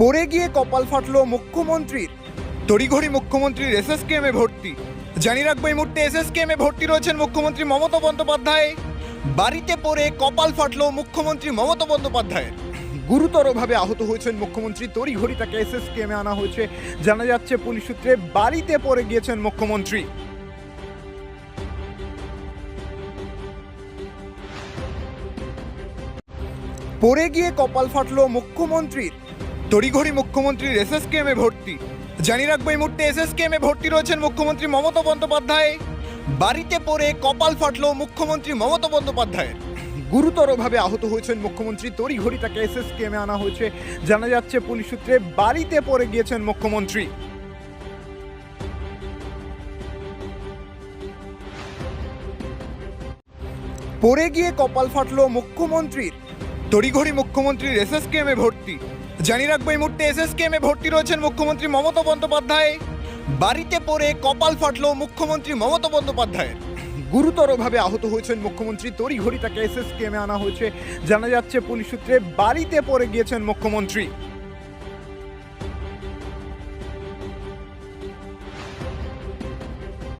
পড়ে গিয়ে কপাল ফাটলো মুখ্যমন্ত্রীর। তড়িঘড়ি মুখ্যমন্ত্রীর এস এস কেমে ভর্তি। জানিয়ে রাখব এই মুহূর্তে এস এস কেমে ভর্তি রয়েছেন মুখ্যমন্ত্রী মমতা বন্দ্যোপাধ্যায়। বাড়িতে পড়ে কপাল ফাটলো মুখ্যমন্ত্রী মমতা বন্দ্যোপাধ্যায়ের। গুরুতরভাবে আহত হয়েছেন মুখ্যমন্ত্রী। তড়িঘড়ি তাকে এস এস জানা এসএসকেএমে আনা হয়েছে। জানা যাচ্ছে পুলিশ সূত্রে বাড়িতে পড়ে গিয়েছেন মুখ্যমন্ত্রী। পড়ে গিয়ে কপাল ফাটলো মুখ্যমন্ত্রীর। তড়িঘড়ি মুখ্যমন্ত্রীর এসএসকেএমে ভর্তি। জানিয়ে রাখব এই মুহূর্তে এসএসকেএমে ভর্তি রয়েছেন মুখ্যমন্ত্রী মমতা বন্দ্যোপাধ্যায়। বাড়িতে পড়ে কপাল ফাটলো মুখ্যমন্ত্রী মমতা বন্দ্যোপাধ্যায়ের। গুরুতরভাবে আহত হয়েছেন মুখ্যমন্ত্রী। তড়িঘড়ি তাকে এস এস এসএসকেএমে আনা হয়েছে। জানা যাচ্ছে পুলিশ সূত্রে বাড়িতে পড়ে গিয়েছেন মুখ্যমন্ত্রী। পড়ে গিয়ে কপাল ফাটলো মুখ্যমন্ত্রীর। তড়িঘড়ি মুখ্যমন্ত্রীর এসএসকেএমে ভর্তি। জানিয়ে রাখব এই মুহূর্তে এস এসএসকেএমে ভর্তি রয়েছেন মুখ্যমন্ত্রী মমতা বন্দ্যোপাধ্যায়। বাড়িতে পড়ে কপাল ফাটলো মুখ্যমন্ত্রী মমতা বন্দ্যোপাধ্যায়ের। গুরুতরভাবে আহত হয়েছেন মুখ্যমন্ত্রী। তড়িঘড়ি তাকে এসএসকেএমে আনা হয়েছে। জানা যাচ্ছে পুলিশ সূত্রে বাড়িতে পড়ে গিয়েছেন মুখ্যমন্ত্রী।